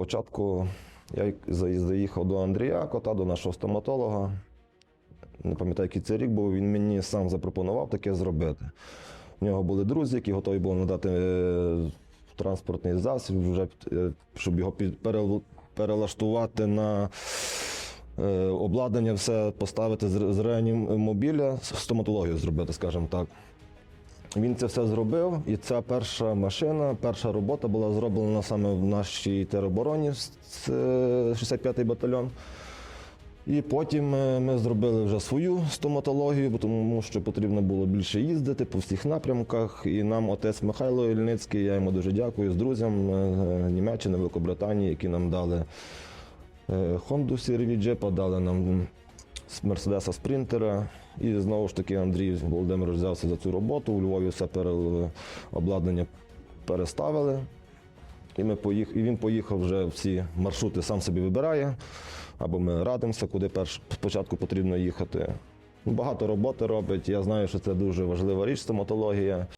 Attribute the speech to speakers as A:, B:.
A: Спочатку я заїхав до Андрія Кота, до нашого стоматолога. Не пам'ятаю, який це рік був, він мені сам запропонував таке зробити. У нього були друзі, які готові були надати е, транспортний засіб, вже, е, щоб його перелаштувати на е, обладнання, все поставити з, реанімобіля, стоматологію зробити, скажімо так. Він це все зробив, і ця перша машина, перша робота була зроблена саме в нашій теробороні, 65-й батальйон. І потім е, ми зробили вже свою стоматологію, тому що потрібно було більше їздити по всіх напрямках. І нам отець Михайло Ільницький, я йому дуже дякую з друзям е, з Німеччини, Великобританії, які нам дали е, Honda CR-V дали нам з Мерседеса Спринтера. І знову ж таки Андрій Володимирович взявся за цю роботу. У Львові все обладнання переставили. І, ми поїх... і він поїхав вже всі маршрути, сам собі вибирає. Або ми радимося, куди перш... спочатку потрібно їхати. Багато роботи робить. Я знаю, що це дуже важлива річ, стоматологія.